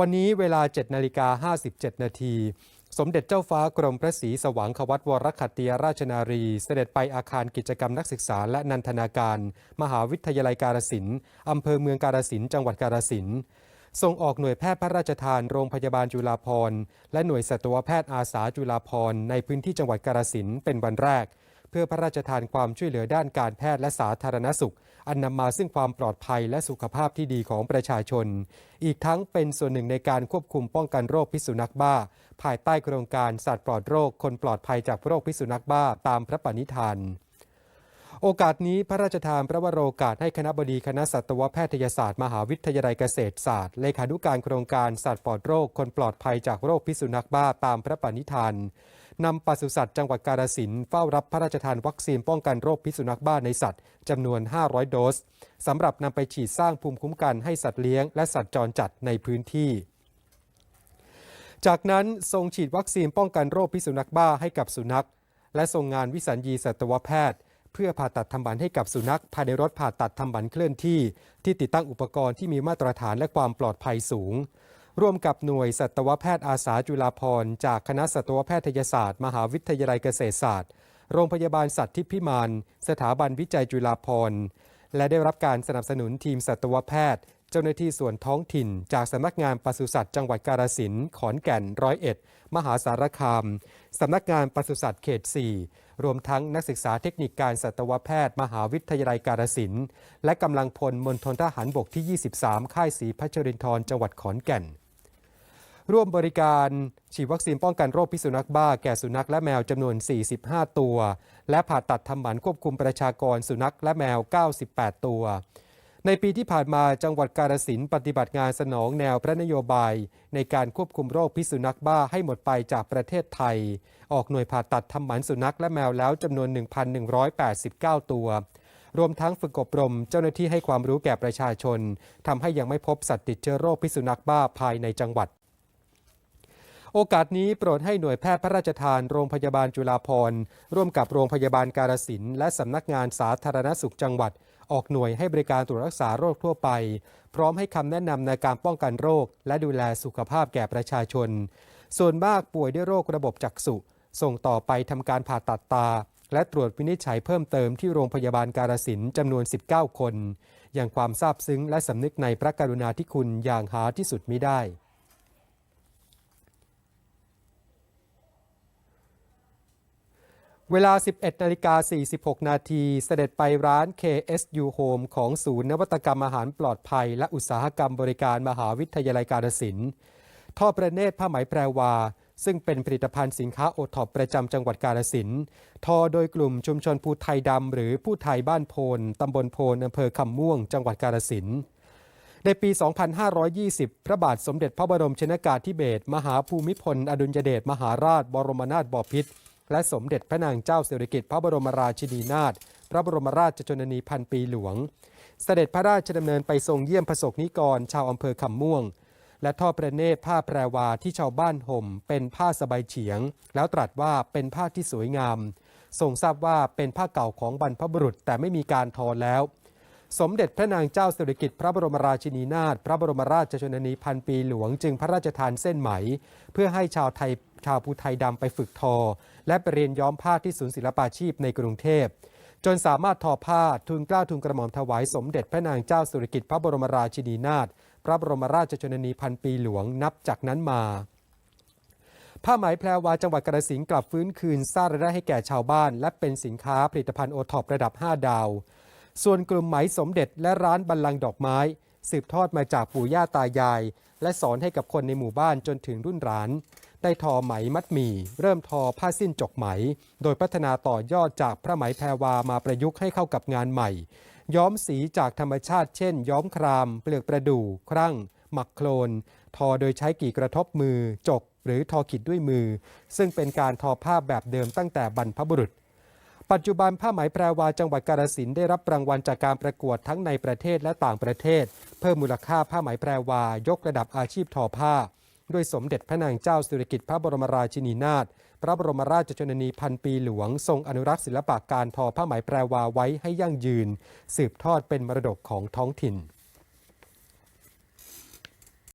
วันนี้เวลา 7นาฬิกา57 นาทีสมเด็จเจ้าฟ้ากรมพระศรีสว่างควัตวรคัตติยราชนารี เสด็จไปอาคารกิจกรรมนักศึกษาและนันทนาการ มหาวิทยาลัยการสินธุ์อำเภอเมืองการสินธุ์จังหวัดกาฬสินธุ์ส่งออกหน่วยแพทย์พระราชทานโรงพยาบาลจุฬาภรณ์และหน่วยสัตวแพทย์อาสาจุฬาภรณ์ในพื้นที่จังหวัดกาฬสินธุ์เป็นวันแรก เพื่อพระราชทานความช่วยเหลือด้านการแพทย์และสาธารณสุข อันนำมาซึ่งความปลอดภัยและสุขภาพที่ดีของประชาชน อีกทั้งเป็นส่วนหนึ่งในการควบคุมป้องกันโรคพิษสุนัขบ้า ภายใต้โครงการสัตว์ปลอดโรค คนปลอดภัยจากโรคพิษสุนัขบ้าตามพระปณิธานโอกาสนี้พระราชทานพระวโรกาสให้คณะบดีคณะสัตวแพทยศาสตร์ มหาวิทยาลัยเกษตรศาสตร์เลขานุการโครงการสัตว์ปลอดโรค คนปลอดภัยจากโรคพิษสุนัขบ้าตามพระปณิธาน นำปศุสัตว์จังหวัดกาฬสินธุ์เฝ้ารับพระราชทานวัคซีนป้องกันโรคพิษสุนัขบ้าในสัตว์จำนวน 500 โดสสำหรับนำไปฉีดสร้างภูมิคุ้มกันให้สัตว์เลี้ยงและสัตว์จรจัดในพื้นที่ จากนั้นทรงฉีดวัคซีนป้องกันโรคพิษสุนัขบ้าให้กับสุนัข และทรงงานวิสัญญีสัตวแพทย์ เพื่อผ่าตัดทำหมันให้กับสุนัขภายในรถผ่าตัดทำหมันเคลื่อนที่ ที่ติดตั้งอุปกรณ์ที่มีมาตรฐานและความปลอดภัยสูง ร่วมกับหน่วยสัตวแพทย์อาสาจุฬาภรณ์จากคณะสัตวแพทยศาสตร์ มหาวิทยาลัยเกษตรศาสตร์ โรงพยาบาลสัตว์ทิพย์พิมานสถาบันวิจัยจุฬาภรณ์และได้รับการสนับสนุนทีมสัตวแพทย์ เจ้าหน้าที่ส่วนท้องถิ่น จากสำนักงานปศุสัตว์จังหวัดกาฬสินธุ์ขอนแก่นร้อยเอ็ดมหาสารคามสำนักงานปศุสัตว์เขต 4 รวมทั้งนักศึกษาเทคนิคการสัตวแพทย์ มหาวิทยาลัยกาฬสินธุ์และกำลังพลมณฑลทหารบกที่ 23 ค่ายศรีพัชรินทร์จังหวัดขอนแก่น ร่วมบริการฉีดวัคซีนป้องกันโรคพิษสุนัขบ้าแก่สุนัขและแมวจำนวน 45 ตัว และผ่าตัดทำหมันควบคุมประชากรสุนัขและแมว 98 ตัว ในปีที่ผ่านมาจังหวัดกาฬสินธุ์ปฏิบัติงานสนองแนวพระนโยบาย ในการควบคุมโรคพิษสุนัขบ้าให้หมดไปจากประเทศไทย ออกหน่วยผ่าตัดทำหมันสุนัขและแมวแล้วจำนวน 1,189 ตัวรวมทั้งฝึกอบรมเจ้าหน้าที่ให้ความรู้แก่ประชาชนทำให้ยังไม่พบสัตว์ติดเชื้อโรคพิษสุนัขบ้าภายในจังหวัด โอกาสนี้โปรดให้หน่วยแพทย์พระราชทานโรงพยาบาลจุฬาภรณ์ร่วมกับโรงพยาบาลการสินและสำนักงานสาธารณสุขจังหวัด ออกหน่วยให้บริการตรวจรักษาโรคทั่วไป พร้อมให้คำแนะนำในการป้องกันโรค และดูแลสุขภาพแก่ประชาชน ส่วนมากป่วยด้วยโรคระบบจักษุ ส่งต่อไปทำการผ่าตัดตา และตรวจวินิจฉัยเพิ่มเติมที่โรงพยาบาลการสินจำนวน 19 คน อย่างความซาบซึ้งและสำนึกในพระกรุณาธิคุณอย่างหาที่สุดมิได้ เวลา 11นาฬิกา46 นาที เสด็จไปร้าน KSU Home ของศูนย์นวัตกรรมอาหารปลอดภัย และอุตสาหกรรมบริการมหาวิทยาลัยการสินธุ์ท่อประเนตรผ้าไหมแพรวา ซึ่งเป็นผลิตภัณฑ์สินค้าโอท็อปประจำจังหวัดกาฬสินธุ์ทอโดยกลุ่มชุมชนภูไทยดำหรือผู้ไทยบ้านโพนตำบลโพนอำเภอคำม่วง จังหวัดกาฬสินธุ์ในปี 2520 พระบาทสมเด็จพระบรมชนากาธิเบศรมหาภูมิพล อดุลยเดชมหาราช บรมนาถบพิตร และสมเด็จพระนางเจ้าสิริกิติ์พระบรมราชินีนาถพระบรมราชชนนีพันปีหลวง เสด็จพระราชดำเนินไปทรงเยี่ยมประสบนิกร ชาวอำเภอคำม่วง และทอดประเนตรผ้าแพรวาที่ชาวบ้านห่ม เป็นผ้าสบายเฉียง แล้วตรัสว่าเป็นผ้าที่สวยงามทรงทราบว่าเป็นผ้าเก่าของบรรพบุรุษแต่ไม่มีการทอแล้ว สมเด็จพระนางเจ้าสิริกิติ์พระบรมราชินีนาถพระบรมราชชนนีพันปีหลวงจึงพระราชทานเส้นไหม เพื่อให้ชาวไทย ชาวภูไทยดำไปฝึกทอ และไปเรียนย้อมผ้าที่ศูนย์ศิลปาชีพในกรุงเทพ จนสามารถทอผ้าทุนกล้าทุนกระหม่อมถวายสมเด็จพระนางเจ้าสิริกิติ์พระบรมราชินีนาถพระบรมราชชนนีพันปีหลวงนับจากนั้นมาผ้าไหมแพรวาจังหวัดกระสินกลับฟื้นคืนสร้างรายได้ให้แก่ชาวบ้าน และเป็นสินค้าผลิตภัณฑ์โอท็อประดับ 5 ดาว ส่วนกลุ่มไหมสมเด็จและร้านบัลลังดอกไม้ สืบทอดมาจากปู่ย่าตายาย และสอนให้กับคนในหมู่บ้านจนถึงรุ่นหลาน ได้ทอไหมมัดหมี่ เริ่มทอผ้าสิ้นจกไหม โดยพัฒนาต่อยอดจากพระไหมแพรวามาประยุกต์ให้เข้ากับงานใหม่ ย้อมสีจากธรรมชาติเช่น ย้อมคราม เปลือกประดู่ ครั่ง หมักโคลน ทอโดยใช้กี่กระทบมือ จก หรือทอขิดด้วยมือ ซึ่งเป็นการทอผ้าแบบเดิมตั้งแต่บรรพบุรุษปัจจุบันผ้าไหมแพรวาจังหวัดกาฬสินได้รับรางวัลจากการประกวดทั้งในประเทศและต่างประเทศ เพิ่มมูลค่าผ้าไหมแพรวายกระดับอาชีพทอผ้า ด้วยสมเด็จพระนางเจ้าสิริกิติ์พระบรมราชินีนาถพระบรมราชชนนีพันปีหลวง ทรงอนุรักษ์ศิลปะการทอผ้าไหมแปรวาไว้ให้ยั่งยืน สืบทอดเป็นมรดกของท้องถิ่น